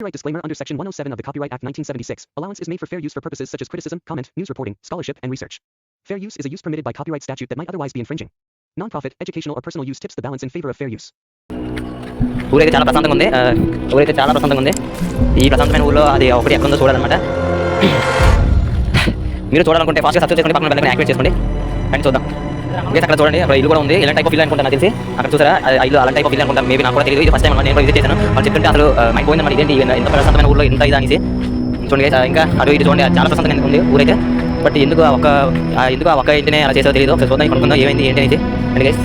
Copyright disclaimer under Section 107 of the Copyright Act 1976. Allowance is made for fair use for purposes such as criticism, comment, news reporting, scholarship, and research. Fair use is a use permitted by copyright statute that might otherwise be infringing. Nonprofit, educational, or personal use tips the balance in favor of fair use. ఊరైతే చాలా ప్రశాంతంగా ఉంది ఆ, ఊరైతే చాలా ప్రశాంతంగా ఉంది ఈ ప్రశాంతమైన ఊళ్ళో అది ఒకటి ఎక్కడ ఉందో చూడాలన్నమాట మీరు చూడాలనుకుంటే ఫాస్ట్గా సబ్స్క్రైబ్ చేసుకోండి పక్కన బెల్ యాక్టివేట్ చేసుకోండి అండ్ చూద్దాం ఇంకా అక్కడ చూడండి. అక్కడ ఇల్లు కూడా ఉంది. ఎలాంటి టైప్ ఆఫ్ ఇల్లు అనుకుంటా నాకు తెలిసి. అక్కడ చూసారా? ఇల్లు అలాంటి టైప్ ఆఫ్ ఇల్లు అనుకుంటా. మేబీ నాకు కూడా తెలియదు ఇది ఫస్ట్ టైం నేను కూడా విజిట్ చేశాను. వాళ్ళు చెప్తుంటే అసలు మైండ్ పోయింది మరి ఇదేంటి? ఇంత ప్రశాంతమైన ఊళ్ళో ఇంత ఇది అనేసి. చూడండి ఇంకా అటు ఇటు చూడండి. చాలా ప్రశాంతంగా ఉంది ఊరైతే. బట్ ఎందుకు ఒక ఎందుకు ఆ ఒక్క ఇంటినే అలా చేసో తెలియదు ఒకసారి చూద్దాం కొనుక్కుందాం. ఏమైంది ఏంటి అనేది అండ్ గైస్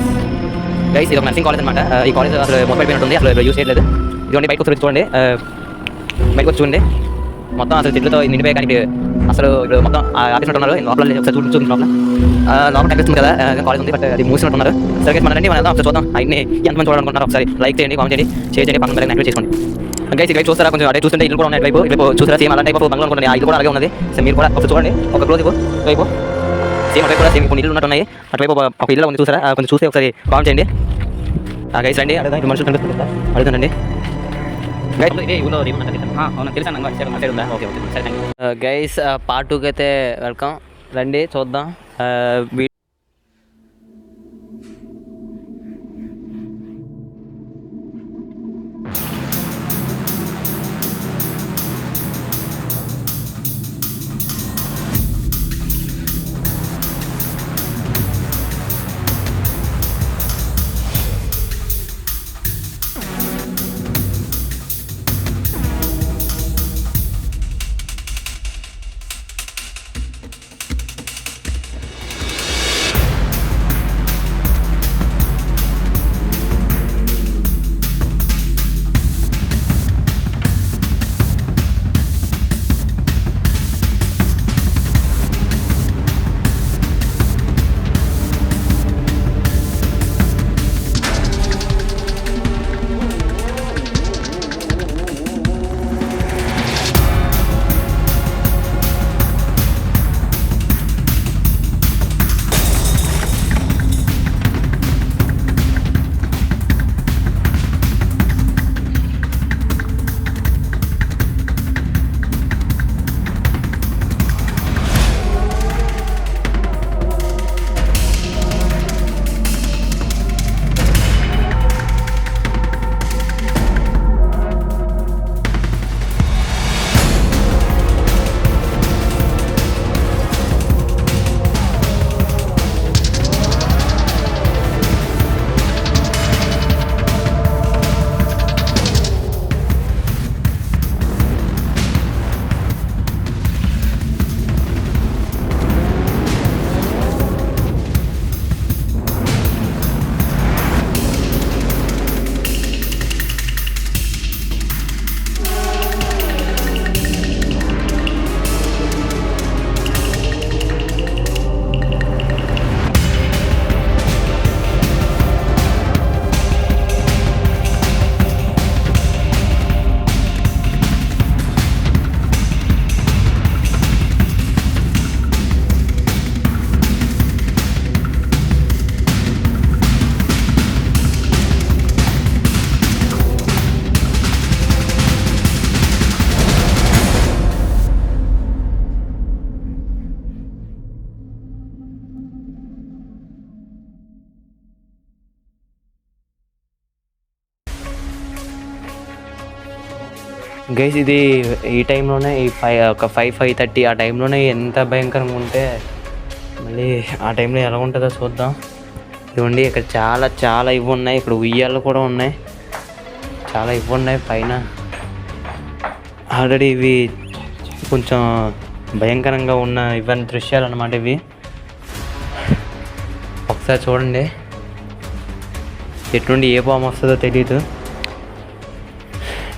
గైస్ ఇది ఒక నర్సింగ్ కాలేజ్ అనమాట ఈ కాలేజ్ అసలు మొబైల్ అయిపోయినట్టుంది అసలు యూస్ చేయలేదు ఇదిగోండి బయటకు వచ్చి చూడండి. ఆ, బయటకు వచ్చి చూడండి. మొత్తం అసలు చెట్లతో నిండిపోయి కానీ అసలు ఇప్పుడు మొత్తం ఆఫీస్ ఉన్నారు. లోపల ఒకసారి చూసి చూడండి లోపల. లోపల కనిపిస్తుంది కదా కాలేజ్ ఉంది బట్ అది మూసినట్టున్నారు సరే మనని మనం ఒకసారి చూద్దాం. అన్ని ఎంతమంది చూడాలనుకుంటున్నారు ఒకసారి? లైక్ చేయండి కామెంట్ చేయండి. షేర్ చేయండి పక్కన యాక్టివేట్ చేసుకోండి. గైస్ ఇక్కడ చూస్తారా? కొంచెం అదే చూస్తుంటే ఇల్లు కూడా ఉన్నాయి వైపు ఇప్పుడు చూసారా సేమ్ అలాంటి టైప్ ఆఫ్ బంగ్లా అనుకుంటుంది ఇల్లు కూడా అలాగే ఉన్నది. సో మీరు కూడా ఒకసారి చూడండి. ఒక క్లోజ్ వైపు సేమ్ అటువైపు కూడా సేమ్ కొన్ని ఇల్లు ఉన్నట్టున్నాయి. అటువైపు ఒక- ఇల్లు ఉంది చూసారా కొంచెం చూస్తే ఒకసారి కామెంట్ చేయండి. గైస్ రండి. అడగండి మనుషులు కనిపిస్తుంది కదా. గైస్ పార్ట్ టూకి అయితే వెల్కమ్ రండి చూద్దాం. గైస్ ఇది ఈ టైంలోనే ఈ ఫైవ్ ఒక ఫైవ్ ఫైవ్ థర్టీ ఆ టైంలోనే ఎంత భయంకరంగా ఉంటే మళ్ళీ ఆ టైంలో ఎలా ఉంటుందో చూద్దాం. ఇవ్వండి ఇక్కడ చాలా చాలా ఇవి ఉన్నాయి. ఇక్కడ ఉయ్యాలు కూడా ఉన్నాయి. చాలా ఇవి ఉన్నాయి. పైన ఆల్రెడీ ఇవి కొంచెం భయంకరంగా ఉన్న ఇవన్నీ దృశ్యాలు అన్నమాట ఇవి. ఒకసారి చూడండి. ఎటువంటి ఏ బాంబు వస్తుందో తెలియదు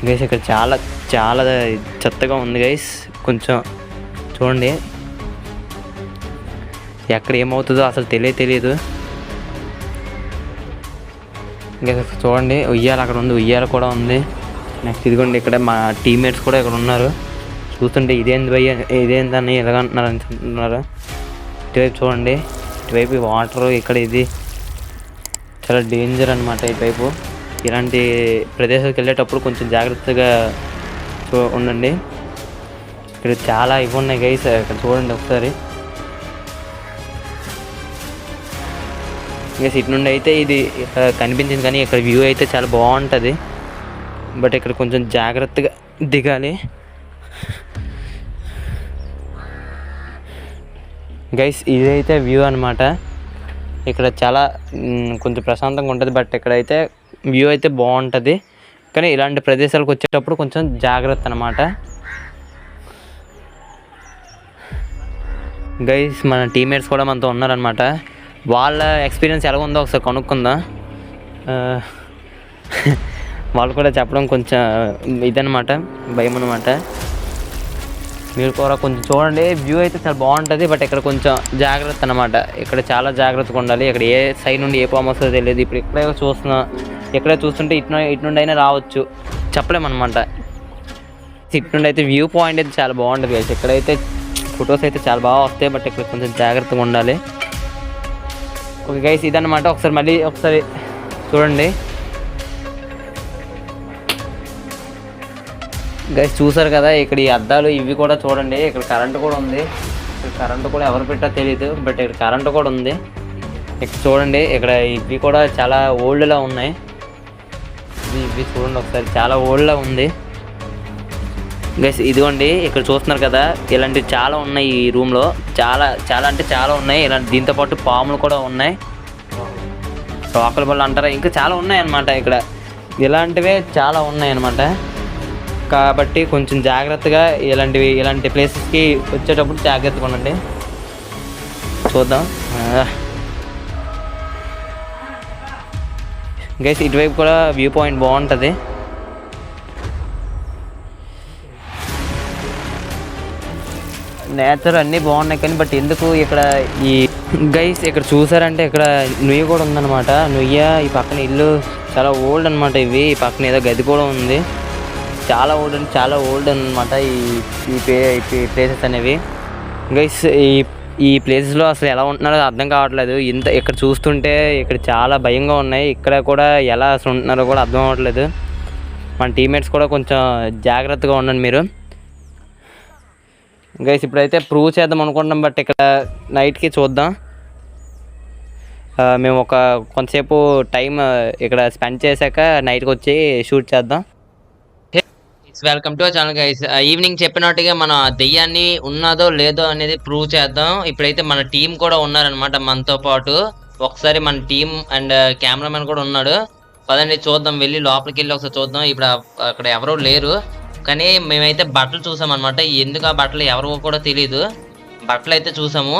గైస్ ఇక్కడ చాలా చాలా చెత్తగా ఉంది గైస్ కొంచెం చూడండి. ఎక్కడ ఏమవుతుందో అసలు తెలియ తెలియదు. ఇంకా చూడండి ఉయ్యాల అక్కడ ఉంది ఉయ్యాల కూడా ఉంది. నెక్స్ట్ ఇదిగోండి ఇక్కడ మా టీమ్మేట్స్ కూడా ఇక్కడ ఉన్నారు. చూస్తుంటే ఇదేంది భయ్య ఇదేందని ఎలాగంటున్నారు అని అంటున్నారు ఇటువైపు చూడండి ఇటువైపు వాటర్ ఇక్కడ ఇది చాలా డేంజర్ అనమాట ఇటువైపు. ఇలాంటి ప్రదేశాలకు వెళ్ళేటప్పుడు కొంచెం జాగ్రత్తగా చూ ఉండండి. ఇక్కడ చాలా ఇవి ఉన్నాయి గైస్ ఇక్కడ చూడండి ఒకసారి. ఇంకా ఇటు నుండి అయితే ఇది ఇక్కడ కనిపించింది కానీ ఇక్కడ వ్యూ అయితే చాలా బాగుంటుంది. బట్ ఇక్కడ కొంచెం జాగ్రత్తగా దిగాలి. గైస్ ఇదైతే వ్యూ అనమాట ఇక్కడ చాలా కొంచెం ప్రశాంతంగా ఉంటుంది బట్ ఇక్కడైతే వ్యూ అయితే బాగుంటుంది. కానీ ఇలాంటి ప్రదేశాలకు వచ్చేటప్పుడు కొంచెం జాగ్రత్త అనమాట గైస్ మన టీమేట్స్ కూడా మనతో ఉన్నారనమాట వాళ్ళ ఎక్స్పీరియన్స్ ఎలా ఉందో ఒకసారి కనుక్కుందాం. వాళ్ళు కూడా చెప్పడం కొంచెం ఇదనమాట భయం అనమాట మీరు కూడా కొంచెం చూడండి వ్యూ అయితే చాలా బాగుంటుంది బట్ ఇక్కడ కొంచెం జాగ్రత్త అనమాట ఇక్కడ చాలా జాగ్రత్తగా ఉండాలి. ఇక్కడ ఏ సైడ్ నుండి ఏ పాము వస్తుందో తెలియదు. ఇప్పుడు ఇక్కడే చూస్తున్నా. ఎక్కడ చూస్తుంటే ఇటు ఇటు నుండి అయినా రావచ్చు. చెప్పలేమన్నమాట. ఇటు నుండి అయితే వ్యూ పాయింట్ అయితే చాలా బాగుంటుంది guys. ఇక్కడైతే ఫొటోస్ అయితే చాలా బాగా వస్తాయి బట్ ఇక్కడ కొంచెం జాగ్రత్తగా ఉండాలి. ఓకే గైస్ ఇదన్నమాట. ఒకసారి మళ్ళీ ఒకసారి చూడండి. గైస్ చూసారు కదా ఇక్కడ ఈ అద్దాలు ఇవి కూడా చూడండి. ఇక్కడ కరెంటు కూడా ఉంది. ఇక్కడ కరెంటు కూడా ఎవరు పెట్టా తెలియదు బట్ ఇక్కడ కరెంటు కూడా ఉంది. ఇక్కడ చూడండి ఇక్కడ ఇవి కూడా చాలా ఓల్డ్లా ఉన్నాయి. ఇవి ఇవి చూడండి ఒకసారి. చాలా ఓల్డ్లా ఉంది. గైస్ ఇదిగోండి ఇక్కడ చూస్తున్నారు కదా ఇలాంటివి చాలా ఉన్నాయి ఈ రూమ్లో. చాలా చాలా అంటే చాలా ఉన్నాయి. ఇలాంటి దీంతో పాటు పాములు కూడా ఉన్నాయి. రోకల బళ్ళు అంటారా? ఇంకా చాలా ఉన్నాయి అన్నమాట ఇక్కడ. ఇలాంటివే చాలా ఉన్నాయి అన్నమాట. కాబట్టి కొంచెం జాగ్రత్తగా ఇలాంటివి ఇలాంటి ప్లేసెస్కి వచ్చేటప్పుడు జాగ్రత్తగా ఉండండి. చూద్దాం. గైస్ ఇటువైపు కూడా వ్యూ పాయింట్ బాగుంటుంది. నేచర్ అన్నీ బాగున్నాయి కానీ బట్ ఎందుకు ఇక్కడ ఈ గైస్ ఇక్కడ చూసారంటే ఇక్కడ నుయ్యి కూడా ఉందన్నమాట. నుయ్య ఈ పక్కన ఇల్లు చాలా ఓల్డ్ అనమాట ఇవి. ఈ పక్కన ఏదో గది కూడా ఉంది. చాలా ఓల్డ్ అంటే చాలా ఓల్డ్ అనమాట ఈ ఈ ప్లే ఈ ప్లేసెస్ అనేవి. గైస్ ఈ ఈ ప్లేసెస్లో అసలు ఎలా ఉంటున్నారో అర్థం కావట్లేదు. ఇంత ఇక్కడ చూస్తుంటే ఇక్కడ చాలా భయంగా ఉన్నాయి. ఇక్కడ కూడా ఎలా అసలు ఉంటున్నారో కూడా అర్థం అవ్వట్లేదు. మన టీమేట్స్ కూడా కొంచెం జాగ్రత్తగా ఉండండి మీరు. గైస్ ఇప్పుడైతే ప్రూవ్ చేద్దాం అనుకుంటున్నాం బట్ ఇక్కడ నైట్కి చూద్దాం. మేము ఒక కొంతసేపు టైం ఇక్కడ స్పెండ్ చేశాక నైట్కి వచ్చి షూట్ చేద్దాం. Welcome to channel guys evening చెప్పినట్టుగా మన దెయ్యాన్ని ఉన్నదో లేదో అనేది ప్రూవ్ చేద్దాం. ఇప్పుడైతే మన టీం కూడా ఉన్నారనమాట మనతో పాటు. ఒకసారి మన టీం అండ్ కెమెరామెన్ కూడా ఉన్నాడు. పదండి చూద్దాం. వెళ్ళి లోపలికి వెళ్ళి ఒకసారి చూద్దాం. ఇప్పుడు అక్కడ ఎవరూ లేరు. కానీ మేమైతే బట్టలు చూసాం అనమాట ఎందుకు ఆ బట్టలు ఎవరో కూడా తెలియదు బట్టలు అయితే చూసాము.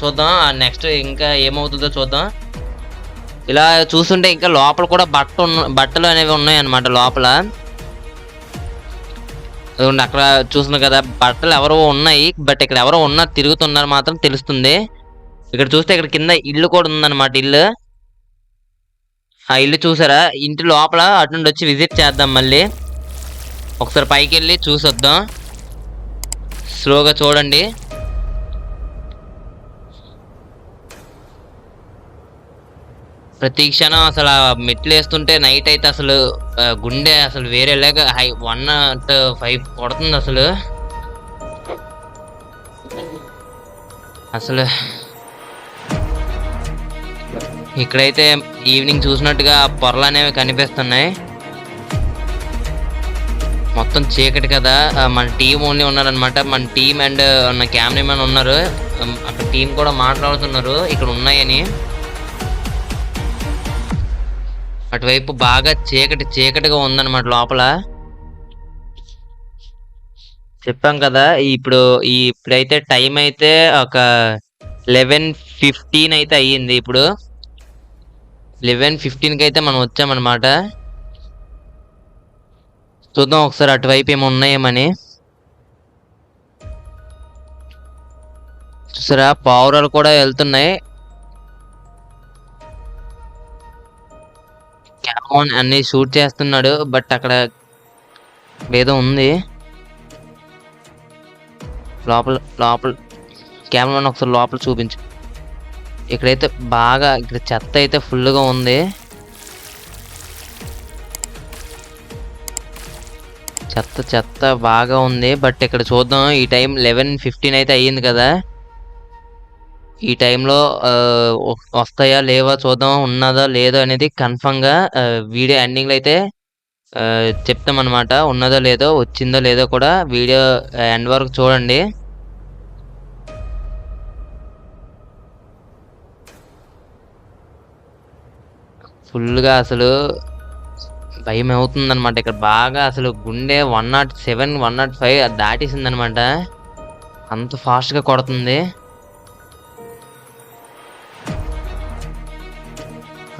చూద్దాం. నెక్స్ట్ ఇంకా ఏమవుతుందో చూద్దాం. ఇలా చూస్తుంటే ఇంకా లోపల కూడా బట్ట బట్టలు అనేవి ఉన్నాయన్నమాట లోపల. అదిగోండి అక్కడ చూస్తున్నారు కదా బట్టలు ఎవరో ఉన్నాయి బట్ ఇక్కడ ఎవరో ఉన్నారు తిరుగుతున్నారు మాత్రం తెలుస్తుంది. ఇక్కడ చూస్తే ఇక్కడ కింద ఇల్లు కూడా ఉందన్నమాట ఇల్లు. ఆ ఇల్లు చూసారా? ఇంటి లోపల అటు నుండి వచ్చి విజిట్ చేద్దాం మళ్ళీ. ఒకసారి పైకి వెళ్ళి చూసొద్దాం. స్లోగా చూడండి. ప్రతి క్షణం అసలు ఆ మెట్లు వేస్తుంటే నైట్ అయితే అసలు గుండె అసలు వేరే లేక హై వన్ నాట్ ఫైవ్ కొడుతుంది అసలు. అసలు ఇక్కడైతే ఈవినింగ్ చూసినట్టుగా పొరలు అనేవి కనిపిస్తున్నాయి. మొత్తం చీకటి కదా. మన టీం ఓన్లీ ఉన్నారనమాట మన టీం అండ్ మన కెమెరామెన్ ఉన్నారు. అక్కడ టీం కూడా మాట్లాడుతున్నారు. ఇక్కడ ఉన్నాయని. అటువైపు బాగా చీకటి చీకటిగా ఉందన్నమాట లోపల. చెప్పాం కదా ఇప్పుడు ఈ ఇప్పుడైతే టైం అయితే ఒక లెవెన్ ఫిఫ్టీన్ అయితే అయ్యింది ఇప్పుడు. లెవెన్ ఫిఫ్టీన్కి అయితే మనం వచ్చామన్నమాట. చూద్దాం ఒకసారి అటువైపు ఏమి ఉన్నాయేమని. చూసారా? పావురాలు కూడా వెళ్తున్నాయి. క్యామోన్ అన్ని షూట్ చేస్తున్నాడు బట్ అక్కడ ఏదో ఉంది. లోపల లోపల కెమెరామెన్ ఒకసారి లోపల చూపించు. ఇక్కడైతే బాగా ఇక్కడ చెత్త అయితే ఫుల్గా ఉంది. చెత్త చెత్త బాగా ఉంది బట్ ఇక్కడ చూద్దాం. ఈ టైం లెవెన్ ఫిఫ్టీన్ అయితే అయ్యింది కదా. ఈ టైంలో వస్తాయా లేవా చూద్దాం ఉన్నదా లేదో అనేది కన్ఫర్మ్గా వీడియో ఎండింగ్లో అయితే చెప్తామన్నమాట. ఉన్నదో లేదో వచ్చిందో లేదో కూడా వీడియో ఎండ్ వరకు చూడండి. ఫుల్గా అసలు భయం అవుతుందన్నమాట ఇక్కడ బాగా అసలు గుండె one nought seven one nought five దాటేసింది అనమాట అంత ఫాస్ట్గా కొడుతుంది.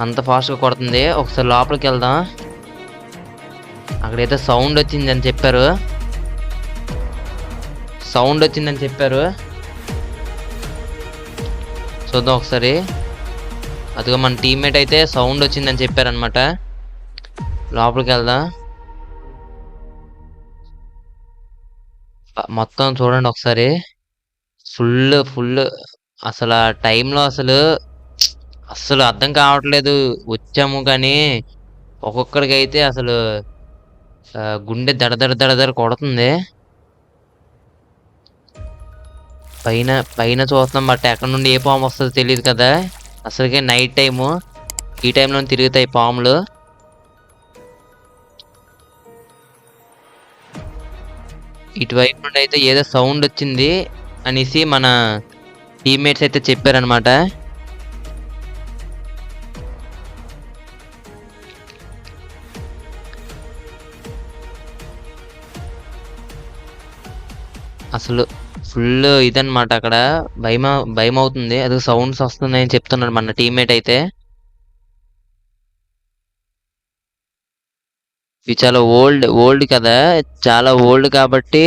అంత ఫాస్ట్గా కొడుతుంది. ఒకసారి లోపలికి వెళ్దాం. అక్కడైతే సౌండ్ వచ్చిందని చెప్పారు. సౌండ్ వచ్చిందని చెప్పారు. చూద్దాం ఒకసారి. అదిగో మన టీమ్మేట్ అయితే సౌండ్ వచ్చిందని చెప్పారనమాట లోపలికి వెళ్దాం. మొత్తం చూడండి ఒకసారి. Full full. అసలు ఆ టైంలో అసలు అస్సలు అర్థం కావట్లేదు. వచ్చాము కానీ ఒక్కొక్కడికి అయితే అసలు గుండె దడ దడదడ దడ కొడుతుంది. పైన పైన చూస్తున్నాం బట్ ఎక్కడ నుండి ఏ పాము వస్తుందో తెలియదు కదా. అసలుకే నైట్ టైము ఈ టైంలో తిరుగుతాయి పాములు. ఇటువైపు నుండి అయితే ఏదో సౌండ్ వచ్చింది అనేసి మన టీమ్మేట్స్ అయితే చెప్పారనమాట అసలు ఫుల్ ఇదన్నమాట అక్కడ. భయం భయం అవుతుంది అది సౌండ్స్ వస్తున్నాయని చెప్తున్నాడు మన టీమ్మేట్ అయితే. ఇవి చాలా ఓల్డ్ ఓల్డ్ కదా. చాలా ఓల్డ్ కాబట్టి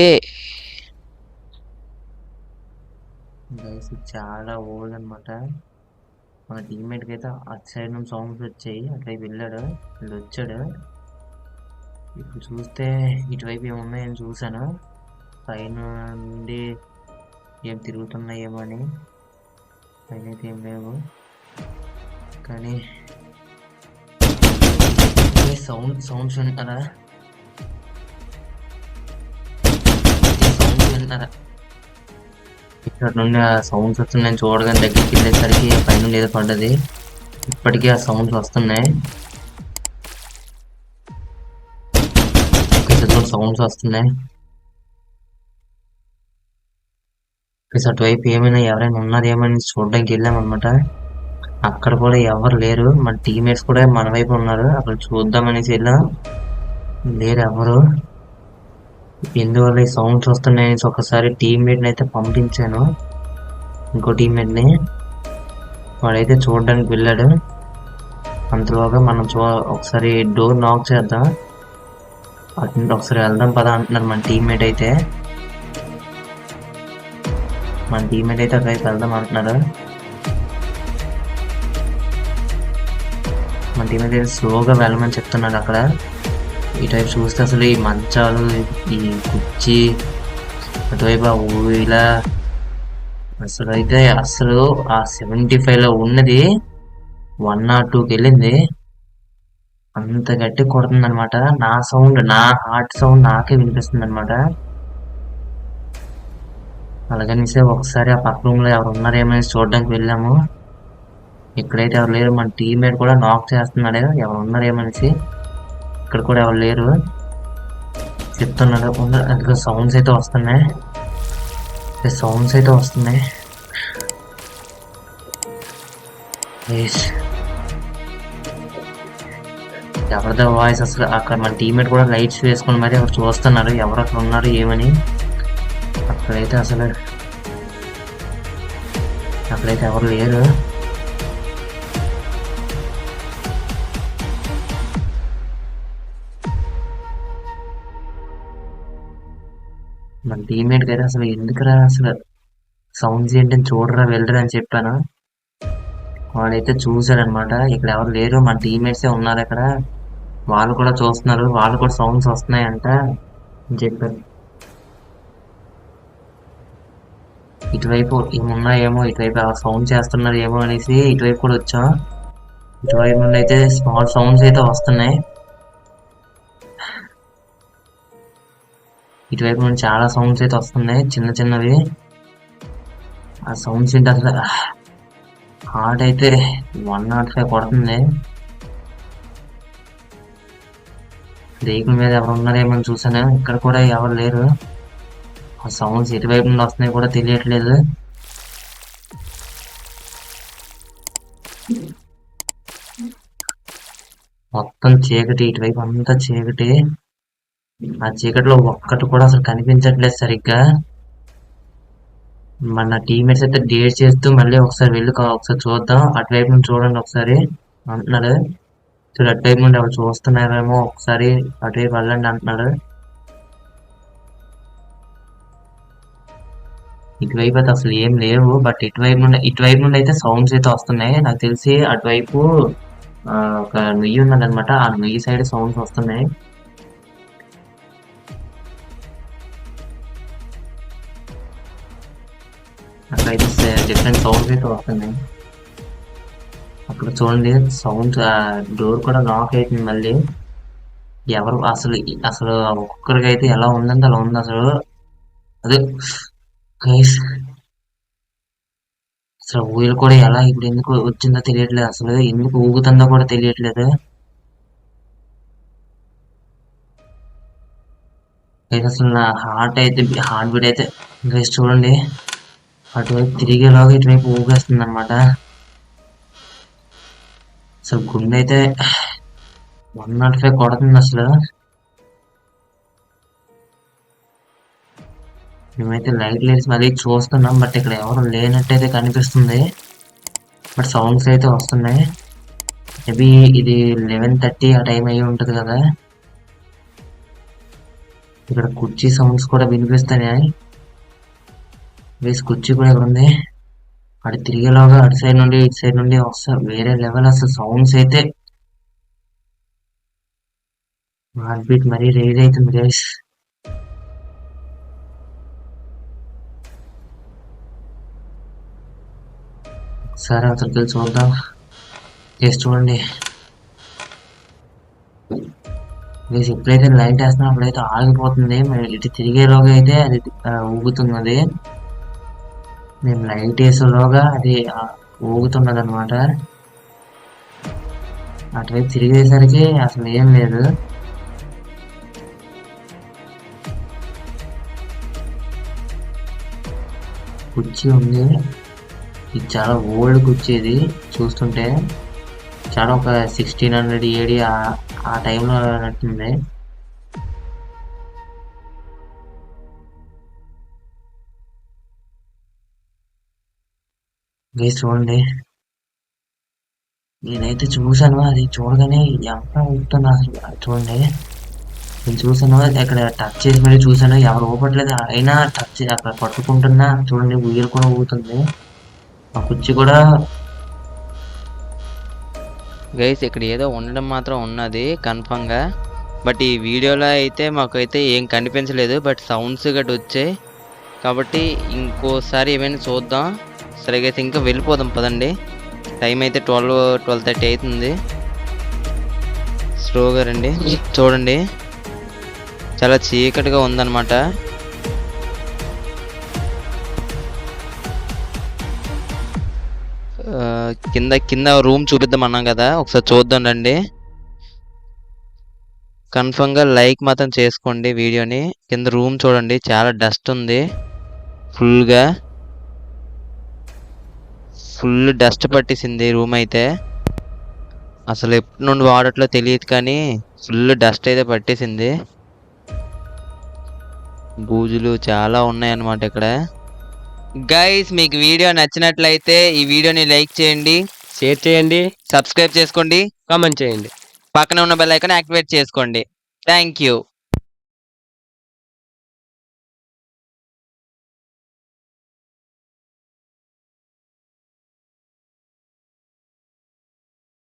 చాలా ఓల్డ్ అనమాట మన టీమ్మేట్కి అయితే అటు సైడ్ నుంచి సౌండ్స్ వచ్చాయి. అటువైపు వెళ్ళాడు. వీళ్ళు వచ్చాడు. ఇప్పుడు చూస్తే ఇటువైపు ఏమున్నాయని చూశాను. పైన నుండి ఏం తిరుగుతున్నాయేమో అని పైన అయితే ఏం లేవు. కానీ సౌండ్ సౌండ్స్ వింటారా? సౌండ్స్ వింటారా? ఇక్కడ నుండి ఆ సౌండ్స్ వస్తున్నాయి చూడగానే దగ్గరికి వెళ్ళేసరికి పైన ఏదో పడ్డది. ఇప్పటికీ ఆ సౌండ్స్ వస్తున్నాయి. సౌండ్స్ వస్తున్నాయి. ప్లస్ అటువైపు ఏమైనా ఎవరైనా ఉన్నారేమని చూడడానికి వెళ్ళామన్నమాట. అక్కడ కూడా ఎవరు లేరు. మన టీమేట్స్ కూడా మన వైపు ఉన్నారు. అక్కడ చూద్దామనేసి వెళ్ళాం. లేరు ఎవరు. ఎందువల్ల ఈ సౌండ్స్ వస్తున్నాయనేసి ఒకసారి టీమ్మేట్ని అయితే పంపించాను. ఇంకో టీమ్మేట్ని వాడైతే చూడడానికి వెళ్ళాడు. అంతలోగా మనం చూ ఒకసారి డోర్ నాక్ చేద్దాం. అటు ఒకసారి వెళ్దాం పదా అంటున్నారు మన టీమ్మేట్ అయితే. మన టీమ్మేట్ అయితే అటువైపు వెళ్దాం అంటున్నారు. మన టీమ్మేట్ అయితే స్లోగా వెళ్ళమని చెప్తున్నాడు అక్కడ. ఇటువైపు చూస్తే అసలు ఈ మంచాలు ఈ కుర్చీ అటువైపు ఆ ఊరిలా అసలు అయితే అసలు ఆ సెవెంటీ ఫైవ్లో ఉన్నది వన్ నాట్ టూకి వెళ్ళింది. అంత గట్టి కొడుతుంది అనమాట నా సౌండ్ నా హార్ట్ సౌండ్ నాకే వినిపిస్తుంది అనమాట అలాగనిసే ఒకసారి ఆ పక్క రూమ్లో ఎవరు ఉన్నారేమో చూడడానికి వెళ్ళాము. ఇక్కడైతే ఎవరు లేరు మన టీమ్మేట్ కూడా నాక్ చేస్తున్నాడు. ఎవరు ఉన్నారేమనేసి ఇక్కడ కూడా ఎవరు లేరు. చెప్తున్నాడు. అందుకే సౌండ్స్ అయితే వస్తున్నాయి. సౌండ్స్ అయితే వస్తున్నాయి. ఎవరిదో వాయిస్ అసలు అక్కడ మన టీమేట్ కూడా లైట్స్ వేసుకుని మరి ఎవరు చూస్తున్నారు ఎవరు అక్కడ ఉన్నారు ఏమని. అక్కడైతే అసలు అక్కడైతే ఎవరు లేరు. మన టీమ్మేట్కి అయితే అసలు ఎందుకురా అసలు సౌండ్స్ ఏంటని చూడరా వెళ్ళరా అని చెప్పాను. వాడైతే చూసాడనమాట ఇక్కడ ఎవరు లేరు మన టీమ్మేట్సే ఉన్నారు అక్కడ వాళ్ళు కూడా చూస్తున్నారు వాళ్ళు కూడా సౌండ్స్ వస్తున్నాయంట అని చెప్పారు. ఇటువైపు ఏమున్నాయేమో ఇటువైపు ఆ సౌండ్ చేస్తున్నారు ఏమో అనేసి ఇటువైపు కూడా వచ్చాం. ఇటువైపు నుండి అయితే స్మాల్ సౌండ్స్ అయితే వస్తున్నాయి. ఇటువైపు నుండి చాలా సౌండ్స్ అయితే వస్తున్నాయి చిన్న చిన్నవి. ఆ సౌండ్స్ ఏంటి అసలు? హార్ట్ అయితే వన్ నాట్ ఫైవ్ కొడుతుంది. రేకుల మీద ఎవరు ఉన్నారేమో అని చూసాను ఇక్కడ కూడా ఎవరు లేరు. ఆ సౌండ్స్ ఇటువైపు నుండి వస్తున్నాయి కూడా తెలియట్లేదు. మొత్తం చీకటి ఇటువైపు అంతా చీకటి. ఆ చీకటిలో ఒక్కటి కూడా అసలు కనిపించట్లేదు సరిగ్గా. మన టీమేట్స్ అయితే డేట్ చేస్తూ మళ్ళీ ఒకసారి వెళ్ళి ఒకసారి చూద్దాం. అటువైపు నుండి చూడండి ఒకసారి. అంటున్నాడు. చూడు అటువైపు నుండి ఎవరు చూస్తున్నారేమో ఒకసారి అటువైపు వెళ్ళండి అంటున్నాడు. ఇటువైపు అయితే అసలు ఏం లేవు. బట్ ఇటువైపు నుండి ఇటువైపు నుండి అయితే సౌండ్స్ అయితే వస్తున్నాయి. నాకు తెలిసి అటువైపు ఒక నుయ్యి ఉన్నదనమాట ఆ నుయ్యి సైడ్ సౌండ్స్ వస్తున్నాయి. అక్కడైతే డిఫరెంట్ సౌండ్స్ అయితే వస్తున్నాయి. అక్కడ చూడండి సౌండ్ డోర్ కూడా లాక్ అవుతుంది మళ్ళీ. ఎవరు అసలు అసలు ఒక్కొక్కరికి అయితే ఎలా ఉందంటే అలా ఉంది అసలు. అదే గైస్ అసలు ఊయలు కూడా ఎలా ఇప్పుడు ఎందుకు వచ్చిందో తెలియట్లేదు. అసలు ఎందుకు ఊగుతుందో కూడా తెలియట్లేదు. అసలు నా హార్ట్ అయితే హార్ట్ బీట్ అయితే గైస్ చూడండి. అటువైపు తిరిగేలాగా ఇటువైపు ఊగేస్తుంది అనమాట అసలు గుండె అయితే వన్ నాట్ ఫైవ్ కొడుతుంది అసలు. మేమైతే లైట్ లేసి మళ్ళీ చూస్తున్నాం బట్ ఇక్కడ ఎవరు లేనట్టయితే కనిపిస్తుంది. బట్ సౌండ్స్ అయితే వస్తున్నాయి. మేబీ ఇది లెవెన్ థర్టీ ఆ టైం అయ్యి ఉంటుంది కదా. ఇక్కడ కుర్చీ సౌండ్స్ కూడా వినిపిస్తున్నాయి. వేసి కుర్చీ కూడా ఇక్కడ ఉంది. అటు తిరిగేలాగా అటు సైడ్ నుండి ఇటు సైడ్ నుండి వస్తా వేరే లెవెల్ అసలు సౌండ్స్ అయితే. హార్ట్ బీట్ మరీ రేజ్ అవుతుంది గైస్ సరే అతనికి వెళ్ళి చూద్దాం చేసి చూడండి. ప్లీజ్ ఎప్పుడైతే లైట్ వేస్తున్నా అప్పుడైతే ఆగిపోతుంది. మరి ఇటు తిరిగేలోగా అయితే అది ఊగుతున్నది. మేము లైట్ వేసేలోగా అది ఊగుతున్నది అనమాట అటువైపు తిరిగేసరికి అసలు ఏం లేదు. కుర్చీ ఉంది. ఇది చాలా ఓల్డ్ కుర్చీ ఇది. చూస్తుంటే చాలా ఒక సిక్స్టీన్ హండ్రెడ్ ఏడి ఆ- ఆ టైంలో నట్టుంది గైస్ చూడండి. నేనైతే చూసాను అది చూడగానే ఎంత ఊపుతుంది అసలు చూడండి. నేను చూసాను అక్కడ టచ్ చేసి మరీ చూసాను ఎవరు ఊపట్లేదు అయినా టచ్ అక్కడ పట్టుకుంటున్నా చూడండి ఉయ్యలు కూడా ఊగుతుంది. ఆ కుర్చీ కూడా గైస్ ఇక్కడ ఏదో ఉండడం మాత్రం ఉన్నది కన్ఫామ్గా బట్ ఈ వీడియోలో అయితే మాకైతే ఏం కనిపించలేదు బట్ సౌండ్స్ గట్రా వచ్చాయి. కాబట్టి ఇంకోసారి ఏమైనా చూద్దాం. సరే గైస్ ఇంకా వెళ్ళిపోదాం పదండి. టైం అయితే ట్వెల్వ్ ట్వెల్వ్ థర్టీ అవుతుంది. స్లోగా రండి. చూడండి. చాలా చీకటిగా ఉందన్నమాట. కింద కింద రూమ్ చూపిద్దామన్నాం కదా. ఒకసారి చూద్దాం రండి. కన్ఫర్మ్గా లైక్ మాత్రం చేసుకోండి వీడియోని. కింద రూమ్ చూడండి. చాలా డస్ట్ ఉంది. ఫుల్గా ఫుల్ డస్ట్ పట్టేసింది రూమ్ అయితే. అసలు ఎప్పటి నుండి వాడట్లో తెలియదు కానీ ఫుల్ డస్ట్ అయితే పట్టేసింది. బూజులు చాలా ఉన్నాయన్నమాట ఇక్కడ. గైస్ మీకు వీడియో నచ్చినట్లయితే ఈ వీడియోని లైక్ చేయండి షేర్ చేయండి సబ్స్క్రైబ్ చేసుకోండి కామెంట్ చేయండి. పక్కన ఉన్న బెల్ ఐకాన్ యాక్టివేట్ చేసుకోండి. Thank you